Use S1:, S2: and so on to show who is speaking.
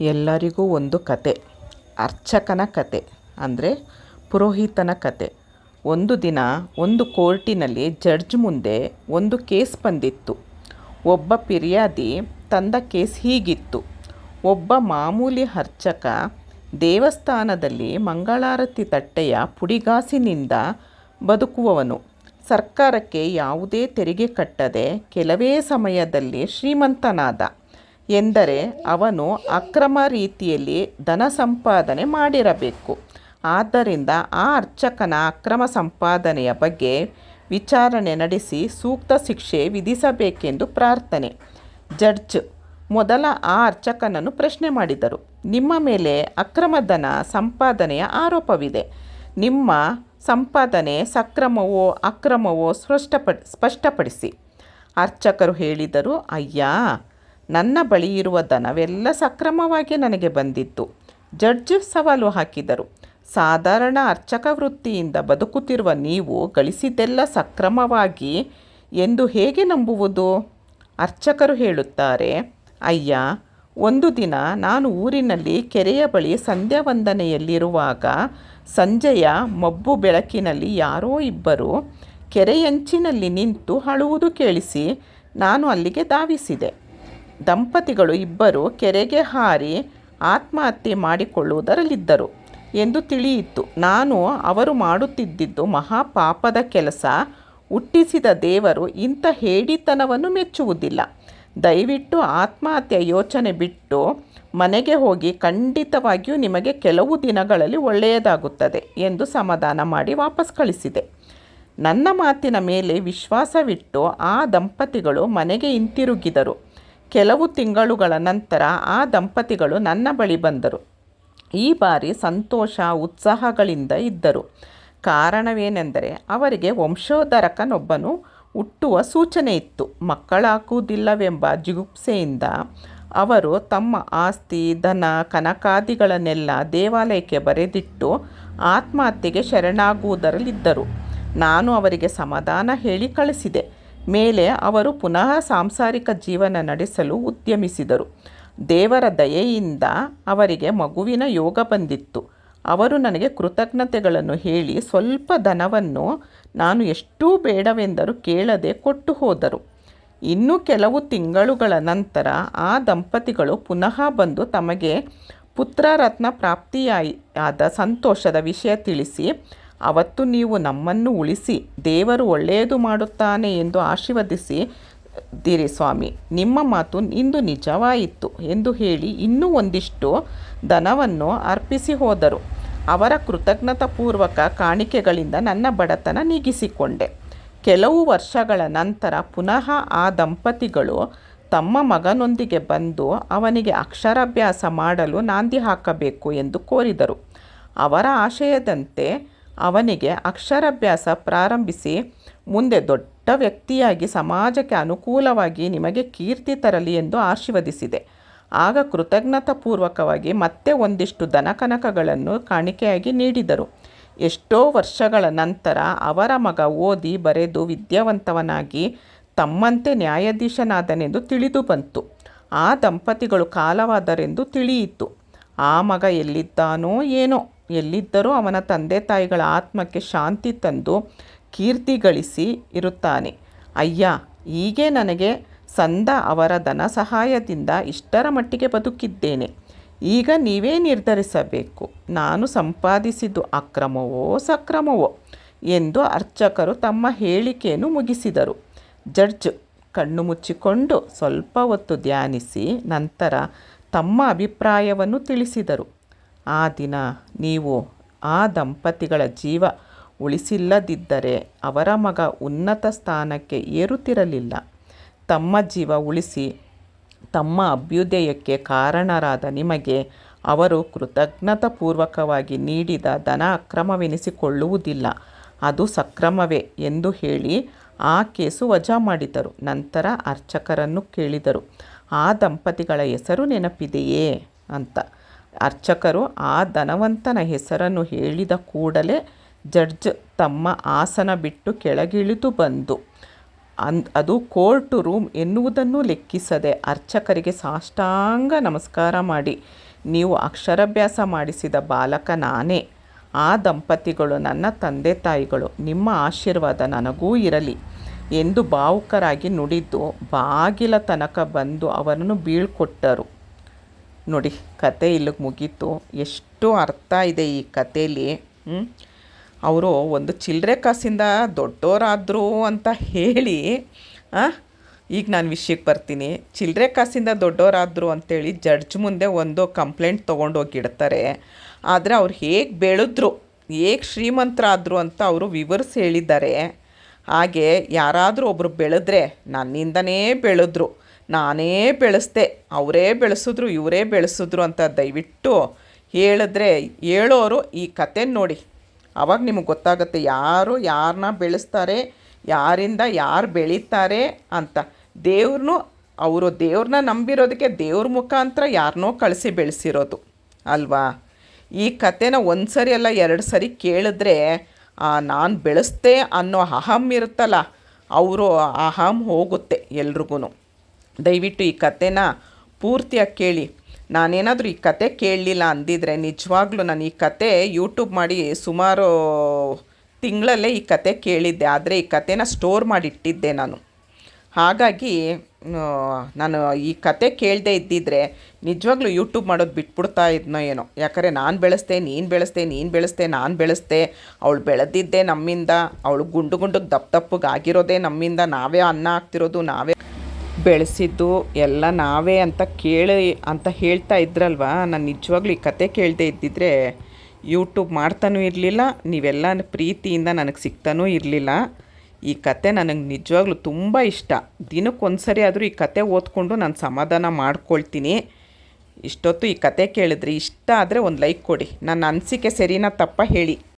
S1: ಎಲ್ಲರಿಗೂ ಒಂದು ಕತೆ. ಅರ್ಚಕನ ಕತೆ ಅಂದರೆ ಪುರೋಹಿತನ ಕತೆ. ಒಂದು ದಿನ ಒಂದು ಕೋರ್ಟಿನಲ್ಲಿ ಜಡ್ಜ್ ಮುಂದೆ ಒಂದು ಕೇಸ್ ಬಂದಿತ್ತು. ಒಬ್ಬ ಫಿರ್ಯಾದಿ ತಂದ ಕೇಸ್ ಹೀಗಿತ್ತು. ಒಬ್ಬ ಮಾಮೂಲಿ ಅರ್ಚಕ ದೇವಸ್ಥಾನದಲ್ಲಿ ಮಂಗಳಾರತಿ ತಟ್ಟೆಯ ಪುಡಿಗಾಸಿನಿಂದ ಬದುಕುವವನು. ಸರ್ಕಾರಕ್ಕೆ ಯಾವುದೇ ತೆರಿಗೆ ಕಟ್ಟದೆ ಕೆಲವೇ ಸಮಯದಲ್ಲಿ ಶ್ರೀಮಂತನಾದ. ಎಂದರೆ ಅವನು ಅಕ್ರಮ ರೀತಿಯಲ್ಲಿ ಧನ ಸಂಪಾದನೆ ಮಾಡಿರಬೇಕು. ಆದ್ದರಿಂದ ಆ ಅರ್ಚಕನ ಅಕ್ರಮ ಸಂಪಾದನೆಯ ಬಗ್ಗೆ ವಿಚಾರಣೆ ನಡೆಸಿ ಸೂಕ್ತ ಶಿಕ್ಷೆ ವಿಧಿಸಬೇಕೆಂದು ಪ್ರಾರ್ಥನೆ. ಜಡ್ಜ್ ಮೊದಲ ಆ ಅರ್ಚಕನನ್ನು ಪ್ರಶ್ನೆ ಮಾಡಿದರು. ನಿಮ್ಮ ಮೇಲೆ ಅಕ್ರಮ ಧನ ಸಂಪಾದನೆಯ ಆರೋಪವಿದೆ. ನಿಮ್ಮ ಸಂಪಾದನೆ ಸಕ್ರಮವೋ ಅಕ್ರಮವೋ ಸ್ಪಷ್ಟಪಡಿ ಸ್ಪಷ್ಟಪಡಿಸಿ. ಅರ್ಚಕರು ಹೇಳಿದರು, ಅಯ್ಯ ನನ್ನ ಬಳಿ ಇರುವ ಧನವೆಲ್ಲ ಸಕ್ರಮವಾಗಿ ನನಗೆ ಬಂದಿತ್ತು. ಜಡ್ಜ್ ಸವಾಲು ಹಾಕಿದರು. ಸಾಧಾರಣ ಅರ್ಚಕ ವೃತ್ತಿಯಿಂದ ಬದುಕುತ್ತಿರುವ ನೀವು ಗಳಿಸಿದ್ದೆಲ್ಲ ಸಕ್ರಮವಾಗಿ ಎಂದು ಹೇಗೆ ನಂಬುವುದು? ಅರ್ಚಕರು ಹೇಳುತ್ತಾರೆ, ಅಯ್ಯ, ಒಂದು ದಿನ ನಾನು ಊರಿನಲ್ಲಿ ಕೆರೆಯ ಬಳಿ ಸಂಧ್ಯಾ ವಂದನೆಯಲ್ಲಿರುವಾಗ ಸಂಜೆಯ ಮಬ್ಬು ಬೆಳಕಿನಲ್ಲಿ ಯಾರೋ ಇಬ್ಬರು ಕೆರೆಯಂಚಿನಲ್ಲಿ ನಿಂತು ಅಳುವುದು ಕೇಳಿಸಿ ನಾನು ಅಲ್ಲಿಗೆ ಧಾವಿಸಿದೆ. ದಂಪತಿಗಳು ಇಬ್ಬರು ಕೆರೆಗೆ ಹಾರಿ ಆತ್ಮಹತ್ಯೆ ಮಾಡಿಕೊಳ್ಳುವುದರಲ್ಲಿದ್ದರು ಎಂದು ತಿಳಿಯಿತು. ನಾನು ಅವರು ಮಾಡುತ್ತಿದ್ದಿದ್ದು ಮಹಾಪಾಪದ ಕೆಲಸ. ಹುಟ್ಟಿಸಿದ ದೇವರು ಇಂಥ ಹೇಡಿತನವನ್ನು ಮೆಚ್ಚುವುದಿಲ್ಲ. ದಯವಿಟ್ಟು ಆತ್ಮಹತ್ಯೆ ಯೋಚನೆ ಬಿಟ್ಟು ಮನೆಗೆ ಹೋಗಿ ಖಂಡಿತವಾಗಿಯೂ ನಿಮಗೆ ಕೆಲವು ದಿನಗಳಲ್ಲಿ ಒಳ್ಳೆಯದಾಗುತ್ತದೆ ಎಂದು ಸಮಾಧಾನ ಮಾಡಿ ವಾಪಸ್ ಕಳಿಸಿದೆ. ನನ್ನ ಮಾತಿನ ಮೇಲೆ ವಿಶ್ವಾಸವಿಟ್ಟು ಆ ದಂಪತಿಗಳು ಮನೆಗೆ ಹಿಂತಿರುಗಿದರು. ಕೆಲವು ತಿಂಗಳುಗಳ ನಂತರ ಆ ದಂಪತಿಗಳು ನನ್ನ ಬಳಿ ಬಂದರು. ಈ ಬಾರಿ ಸಂತೋಷ, ಉತ್ಸಾಹಗಳಿಂದ ಇದ್ದರು. ಕಾರಣವೇನೆಂದರೆ ಅವರಿಗೆ ವಂಶೋಧರಕನೊಬ್ಬನು ಹುಟ್ಟುವ ಸೂಚನೆ ಇತ್ತು. ಮಕ್ಕಳಾಗುವುದಿಲ್ಲವೆಂಬ ಜಿಗುಪ್ಸೆಯಿಂದ ಅವರು ತಮ್ಮ ಆಸ್ತಿ, ಧನ, ಕನಕಾದಿಗಳನ್ನೆಲ್ಲ ದೇವಾಲಯಕ್ಕೆ ಬರೆದಿಟ್ಟು ಆತ್ಮಹತ್ಯೆಗೆ ಶರಣಾಗುವುದರಲ್ಲಿದ್ದರು. ನಾನು ಅವರಿಗೆ ಸಮಾಧಾನ ಹೇಳಿ ಕಳಿಸಿದೆ. ಮೇಲೆ ಅವರು ಪುನಃ ಸಾಂಸಾರಿಕ ಜೀವನ ನಡೆಸಲು ಉದ್ಯಮಿಸಿದರು. ದೇವರ ದಯೆಯಿಂದ ಅವರಿಗೆ ಮಗುವಿನ ಯೋಗ ಬಂದಿತ್ತು. ಅವರು ನನಗೆ ಕೃತಜ್ಞತೆಗಳನ್ನು ಹೇಳಿ ಸ್ವಲ್ಪ ಧನವನ್ನು ನಾನು ಎಷ್ಟೂ ಬೇಡವೆಂದರೂ ಕೇಳದೆ ಕೊಟ್ಟು ಹೋದರು. ಇನ್ನು ಕೆಲವು ತಿಂಗಳುಗಳ ನಂತರ ಆ ದಂಪತಿಗಳು ಪುನಃ ಬಂದು ತಮಗೆ ಪುತ್ರರತ್ನ ಪ್ರಾಪ್ತಿಯಾದ ಸಂತೋಷದ ವಿಷಯ ತಿಳಿಸಿ ಅವತ್ತು ನೀವು ನಮ್ಮನ್ನು ಉಳಿಸಿ ದೇವರು ಒಳ್ಳೆಯದು ಮಾಡುತ್ತಾನೆ ಎಂದು ಆಶೀರ್ವದಿಸಿ, ದಿರಿ ಸ್ವಾಮಿ, ನಿಮ್ಮ ಮಾತು ಇಂದು ನಿಜವಾಯಿತು ಎಂದು ಹೇಳಿ ಇನ್ನೂ ಒಂದಿಷ್ಟು ಧನವನ್ನು ಅರ್ಪಿಸಿ ಹೋದರು. ಅವರ ಕೃತಜ್ಞತಾಪೂರ್ವಕ ಕಾಣಿಕೆಗಳಿಂದ ನನ್ನ ಬಡತನ ನೀಗಿಸಿಕೊಂಡೆ. ಕೆಲವು ವರ್ಷಗಳ ನಂತರ ಪುನಃ ಆ ದಂಪತಿಗಳು ತಮ್ಮ ಮಗನೊಂದಿಗೆ ಬಂದು ಅವನಿಗೆ ಅಕ್ಷರಾಭ್ಯಾಸ ಮಾಡಲು ನಾಂದಿ ಹಾಕಬೇಕು ಎಂದು ಕೋರಿದರು. ಅವರ ಆಶಯದಂತೆ ಅವನಿಗೆ ಅಕ್ಷರಾಭ್ಯಾಸ ಪ್ರಾರಂಭಿಸಿ ಮುಂದೆ ದೊಡ್ಡ ವ್ಯಕ್ತಿಯಾಗಿ ಸಮಾಜಕ್ಕೆ ಅನುಕೂಲವಾಗಿ ನಿಮಗೆ ಕೀರ್ತಿ ತರಲಿ ಎಂದು ಆಶೀರ್ವದಿಸಿದೆ. ಆಗ ಕೃತಜ್ಞತಾಪೂರ್ವಕವಾಗಿ ಮತ್ತೆ ಒಂದಿಷ್ಟು ದನಕನಕಗಳನ್ನು ಕಾಣಿಕೆಯಾಗಿ ನೀಡಿದರು. ಎಷ್ಟೋ ವರ್ಷಗಳ ನಂತರ ಅವರ ಮಗ ಓದಿ ಬರೆದು ವಿದ್ಯಾವಂತವನಾಗಿ ತಮ್ಮಂತೆ ನ್ಯಾಯಾಧೀಶನಾದನೆಂದು ತಿಳಿದು ಬಂತು. ಆ ದಂಪತಿಗಳು ಕಾಲವಾದರೆಂದು ತಿಳಿಯಿತು. ಆ ಮಗ ಎಲ್ಲಿದ್ದಾನೋ ಏನೋ. ಎಲ್ಲಿದ್ದರೂ ಅವನ ತಂದೆ ತಾಯಿಗಳ ಆತ್ಮಕ್ಕೆ ಶಾಂತಿ ತಂದು ಕೀರ್ತಿ ಗಳಿಸಿ ಇರುತ್ತಾನೆ. ಅಯ್ಯ, ಹೀಗೆ ನನಗೆ ಸಂದ ಅವರ ಧನ ಸಹಾಯದಿಂದ ಇಷ್ಟರ ಮಟ್ಟಿಗೆ ಬದುಕಿದ್ದೇನೆ. ಈಗ ನೀವೇ ನಿರ್ಧರಿಸಬೇಕು. ನಾನು ಸಂಪಾದಿಸಿದ್ದು ಅಕ್ರಮವೋ ಸಕ್ರಮವೋ ಎಂದು ಅರ್ಚಕರು ತಮ್ಮ ಹೇಳಿಕೆಯನ್ನು ಮುಗಿಸಿದರು. ಜಡ್ಜ್ ಕಣ್ಣು ಮುಚ್ಚಿಕೊಂಡು ಸ್ವಲ್ಪ ಹೊತ್ತು ಧ್ಯಾನಿಸಿ ನಂತರ ತಮ್ಮ ಅಭಿಪ್ರಾಯವನ್ನು ತಿಳಿಸಿದರು. ಆ ದಿನ ನೀವು ಆ ದಂಪತಿಗಳ ಜೀವ ಉಳಿಸಿಲ್ಲದಿದ್ದರೆ ಅವರ ಮಗ ಉನ್ನತ ಸ್ಥಾನಕ್ಕೆ ಏರುತ್ತಿರಲಿಲ್ಲ. ತಮ್ಮ ಜೀವ ಉಳಿಸಿ ತಮ್ಮ ಅಭ್ಯುದಯಕ್ಕೆ ಕಾರಣರಾದ ನಿಮಗೆ ಅವರು ಕೃತಜ್ಞತಾಪೂರ್ವಕವಾಗಿ ನೀಡಿದ ಧನ ಅಕ್ರಮವೆನಿಸಿಕೊಳ್ಳುವುದಿಲ್ಲ. ಅದು ಸಕ್ರಮವೇ ಎಂದು ಹೇಳಿ ಆ ಕೇಸು ವಜಾ ಮಾಡಿದರು. ನಂತರ ಅರ್ಚಕರನ್ನು ಕೇಳಿದರು. ಆ ದಂಪತಿಗಳ ಹೆಸರು ನೆನಪಿದೆಯೇ? ಅಂತ. ಅರ್ಚಕರು ಆ ಧನವಂತನ ಹೆಸರನ್ನು ಹೇಳಿದ ಕೂಡಲೇ ಜಡ್ಜ್ ತಮ್ಮ ಆಸನ ಬಿಟ್ಟು ಕೆಳಗಿಳಿದು ಬಂದು, ಅನ್, ಅದು ಕೋರ್ಟ್ ರೂಮ್ ಎನ್ನುವುದನ್ನು ಲೆಕ್ಕಿಸದೆ ಅರ್ಚಕರಿಗೆ ಸಾಷ್ಟಾಂಗ ನಮಸ್ಕಾರ ಮಾಡಿ, ನೀವು ಅಕ್ಷರಾಭ್ಯಾಸ ಮಾಡಿಸಿದ ಬಾಲಕ ನಾನೇ. ಆ ದಂಪತಿಗಳು ನನ್ನ ತಂದೆ ತಾಯಿಗಳು. ನಿಮ್ಮ ಆಶೀರ್ವಾದ ನನಗೂ ಇರಲಿ ಎಂದು ಭಾವುಕರಾಗಿ ನುಡಿದು ಬಾಗಿಲ ತನಕ ಬಂದು ಅವರನ್ನು ಬೀಳ್ಕೊಟ್ಟರು. ನೋಡಿ, ಕತೆ ಇಲ್ಲಿಗೆ ಮುಗೀತು. ಎಷ್ಟು ಅರ್ಥ ಇದೆ ಈ ಕಥೆಯಲ್ಲಿ ಅವರು ಒಂದು ಚಿಲ್ಲರೆ ಕಾಸಿಂದ ದೊಡ್ಡವರಾದರು ಅಂತ ಹೇಳಿ ಈಗ ನಾನು ವಿಷಯಕ್ಕೆ ಬರ್ತೀನಿ. ಚಿಲ್ಲರೆ ಕಾಸಿಂದ ದೊಡ್ಡವರಾದರು ಅಂತೇಳಿ ಜಡ್ಜ್ ಮುಂದೆ ಒಂದು ಕಂಪ್ಲೇಂಟ್ ತೊಗೊಂಡೋಗಿಡ್ತಾರೆ ಆದರೆ ಅವ್ರು ಹೇಗೆ ಬೆಳೆದ್ರು, ಹೇಗೆ ಶ್ರೀಮಂತರಾದರು ಅಂತ ಅವರು ವಿವರಿಸಿ ಹೇಳಿದ್ದಾರೆ. ಹಾಗೆ ಯಾರಾದರೂ ಒಬ್ಬರು ಬೆಳೆದ್ರೆ ನನ್ನಿಂದನೇ ಬೆಳೆದ್ರು. ನಾನೇ ಬೆಳೆಸ್ದೆ, ಅವರೇ ಬೆಳೆಸಿದ್ರು, ಇವರೇ ಬೆಳೆಸಿದ್ರು ಅಂತ ದಯವಿಟ್ಟು ಹೇಳಿದ್ರೆ ಹೇಳೋರು ಈ ಕತೆ ನೋಡಿ. ಅವಾಗ ನಿಮಗೆ ಗೊತ್ತಾಗುತ್ತೆ ಯಾರು ಯಾರನ್ನ ಬೆಳೆಸ್ತಾರೆ, ಯಾರಿಂದ ಯಾರು ಬೆಳೀತಾರೆ ಅಂತ. ದೇವ್ರನ್ನೂ ಅವರು ದೇವ್ರನ್ನ ನಂಬಿರೋದಕ್ಕೆ ದೇವ್ರ ಮುಖಾಂತರ ಯಾರನ್ನೋ ಕಳಿಸಿ ಬೆಳೆಸಿರೋದು, ಅಲ್ವಾ? ಈ ಕತೆನ ಒಂದು ಸರಿ ಅಲ್ಲ, ಎರಡು ಸರಿ ಕೇಳಿದ್ರೆ ನಾನು ಬೆಳೆಸ್ದೆ ಅನ್ನೋ ಅಹಂ ಇರುತ್ತಲ್ಲ, ಅವರು ಅಹಂ ಹೋಗುತ್ತೆ ಎಲ್ರಿಗೂ ದಯವಿಟ್ಟು ಈ ಕತೆನ ಪೂರ್ತಿಯಾಗಿ ಕೇಳಿ. ನಾನೇನಾದರೂ ಈ ಕತೆ ಕೇಳಲಿಲ್ಲ ಅಂದಿದ್ರೆ ನಿಜವಾಗ್ಲೂ ನಾನು ಈ ಕತೆ ಯೂಟ್ಯೂಬ್ ಮಾಡಿ ಸುಮಾರು ತಿಂಗಳಲ್ಲೇ ಈ ಕತೆ ಕೇಳಿದ್ದೆ. ಆದರೆ ಈ ಕತೆನ ಸ್ಟೋರ್ ಮಾಡಿಟ್ಟಿದ್ದೆ ನಾನು. ಹಾಗಾಗಿ ನಾನು ಈ ಕತೆ ಕೇಳದೇ ಇದ್ದಿದ್ರೆ ನಿಜವಾಗ್ಲೂ ಯೂಟ್ಯೂಬ್ ಮಾಡೋದು ಬಿಟ್ಬಿಡ್ತಾ ಇದ್ನೋ ಏನೋ. ಯಾಕಂದರೆ ನಾನು ಬೆಳೆಸ್ದೆ, ನೀನು ಬೆಳೆಸ್ದೆ ನೀನು ಬೆಳೆಸ್ದೆ, ನಾನು ಬೆಳೆಸ್ದೆ. ಅವಳು ಬೆಳೆದಿದ್ದೆ ನಮ್ಮಿಂದ, ಅವಳು ಗುಂಡು ಗುಂಡುಗೆ ದಪ್ಪ ದಪ್ಪಗೆ ಆಗಿರೋದೇ ನಮ್ಮಿಂದ. ನಾವೇ ಅನ್ನ ಹಾಕ್ತಿರೋದು, ನಾವೇ ಬೆಳೆಸಿದ್ದು ಎಲ್ಲ ನಾವೇ ಅಂತ ಕೇಳಿ, ಅಂತ ಹೇಳ್ತಾ ಇದ್ರಲ್ವಾ? ನಾನು ನಿಜವಾಗ್ಲೂ ಈ ಕತೆ ಕೇಳದೆ ಇದ್ದಿದ್ರೆ ಯೂಟ್ಯೂಬ್ ಮಾಡ್ತಾನೂ ಇರಲಿಲ್ಲ, ನೀವೆಲ್ಲ ಪ್ರೀತಿಯಿಂದ ನನಗೆ ಸಿಗ್ತಾನೂ ಇರಲಿಲ್ಲ. ಈ ಕತೆ ನನಗೆ ನಿಜವಾಗ್ಲೂ ತುಂಬ ಇಷ್ಟ. ದಿನಕ್ಕೆ ಒಂದು ಸರಿ ಆದರೂ ಈ ಕತೆ ಓದ್ಕೊಂಡು ನಾನು ಸಮಾಧಾನ ಮಾಡ್ಕೊಳ್ತೀನಿ. ಇಷ್ಟೊತ್ತು ಈ ಕತೆ ಕೇಳಿದ್ರಿ ಇಷ್ಟ ಆದರೆ ಒಂದು ಲೈಕ್ ಕೊಡಿ. ನನ್ನ ಅನಿಸಿಕೆ ಸರಿನಾ ತಪ್ಪ ಹೇಳಿ.